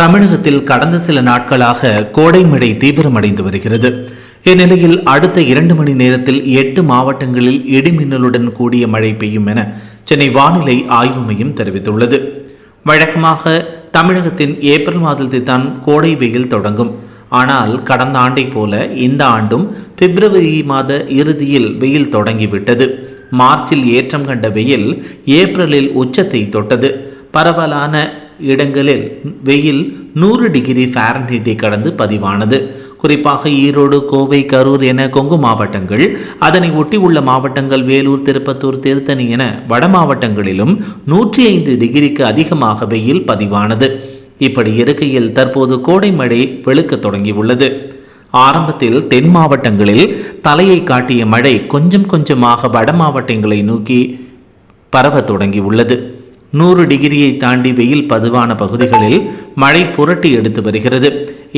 தமிழகத்தில் கடந்த சில நாட்களாக கோடை மழை தீவிரமடைந்து வருகிறது. இந்நிலையில் அடுத்த இரண்டு மணி நேரத்தில் எட்டு மாவட்டங்களில் இடிமின்னலுடன் கூடிய மழை பெய்யும் என சென்னை வானிலை ஆய்வு மையம் தெரிவித்துள்ளது. வழக்கமாக தமிழகத்தின் ஏப்ரல் மாதத்தில் தான் கோடை வெயில் தொடங்கும். ஆனால் கடந்த ஆண்டைப் போல இந்த ஆண்டும் பிப்ரவரி மாத இறுதியில் வெயில் தொடங்கிவிட்டது. மார்ச்சில் ஏற்றம் கண்ட வெயில் ஏப்ரலில் உச்சத்தை தொட்டது. பரவலான இடங்களில் வெயில் நூறு டிகிரி ஃபாரன்ஹீட்டை கடந்து பதிவானது. குறிப்பாக ஈரோடு கோவை கரூர் என கொங்கு மாவட்டங்கள் அதனை ஒட்டி உள்ள மாவட்டங்கள் வேலூர் திருப்பத்தூர் திருத்தணி என வட மாவட்டங்களிலும் நூற்றி ஐந்து டிகிரிக்கு அதிகமாக வெயில் பதிவானது. இப்படி இருக்கையில் தற்போது கோடை மழை வெளுக்க தொடங்கியுள்ளது. ஆரம்பத்தில் தென் மாவட்டங்களில் தலையை காட்டிய மழை கொஞ்சம் கொஞ்சமாக வட மாவட்டங்களை நோக்கி பரவ தொடங்கியுள்ளது. நூறு டிகிரியை தாண்டி வெயில் பதிவான பகுதிகளில் மழை புரட்டி எடுத்து வருகிறது.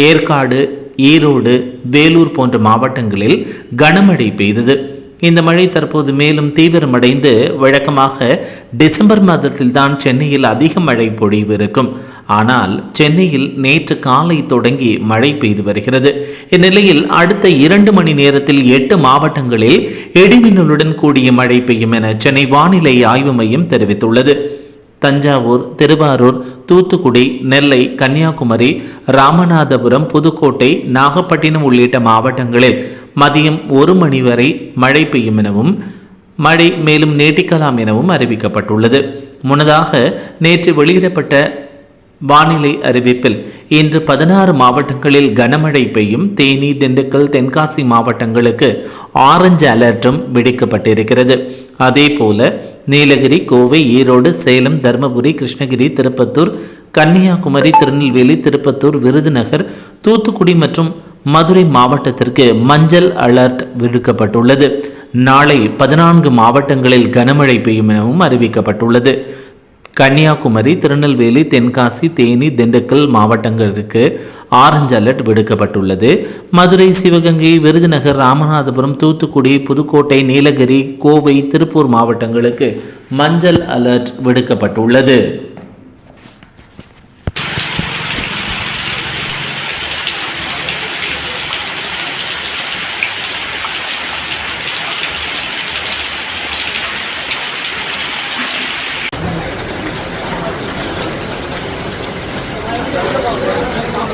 ஏற்காடு ஈரோடு வேலூர் போன்ற மாவட்டங்களில் கனமழை பெய்தது. இந்த மழை தற்போது மேலும் தீவிரமடைந்து வழக்கமாக டிசம்பர் மாதத்தில் தான் சென்னையில் அதிக மழை பொழிவு இருக்கும் ஆனால் சென்னையில் நேற்று காலை தொடங்கி மழை பெய்து வருகிறது. இந்நிலையில் அடுத்த இரண்டு மணி நேரத்தில் எட்டு மாவட்டங்களில் இடிமின்னலுடன் கூடிய மழை பெய்யும் என சென்னை வானிலை ஆய்வு மையம் தெரிவித்துள்ளது. தஞ்சாவூர் திருவாரூர் தூத்துக்குடி நெல்லை கன்னியாகுமரி ராமநாதபுரம் புதுக்கோட்டை நாகப்பட்டினம் உள்ளிட்ட மாவட்டங்களில் மதியம் ஒரு மணி வரை மழை பெய்யும் எனவும் மழை மேலும் நீட்டிக்கலாம் எனவும் அறிவிக்கப்பட்டுள்ளது. முன்னதாக நேற்று வெளியிடப்பட்ட வானிலை அறிவிப்பில் இன்று பதினாறு மாவட்டங்களில் கனமழை பெய்யும். தேனி திண்டுக்கல் தென்காசி மாவட்டங்களுக்கு ஆரஞ்சு அலர்ட்டும் விடுக்கப்பட்டிருக்கிறது. அதேபோல நீலகிரி கோவை ஈரோடு சேலம் தருமபுரி கிருஷ்ணகிரி திருப்பத்தூர் கன்னியாகுமரி திருநெல்வேலி திருப்பத்தூர் விருதுநகர் தூத்துக்குடி மற்றும் மதுரை மாவட்டத்திற்கு மஞ்சள் அலர்ட் விடுக்கப்பட்டுள்ளது. நாளை பதினான்கு மாவட்டங்களில் கனமழை பெய்யும் எனவும் அறிவிக்கப்பட்டுள்ளது. கன்னியாகுமரி திருநெல்வேலி தென்காசி தேனி திண்டுக்கல் மாவட்டங்களுக்கு ஆரஞ்சு அலர்ட் விடுக்கப்பட்டுள்ளது. மதுரை சிவகங்கை விருதுநகர் ராமநாதபுரம் தூத்துக்குடி புதுக்கோட்டை நீலகிரி கோவை திருப்பூர் மாவட்டங்களுக்கு மஞ்சள் அலர்ட் விடுக்கப்பட்டுள்ளது.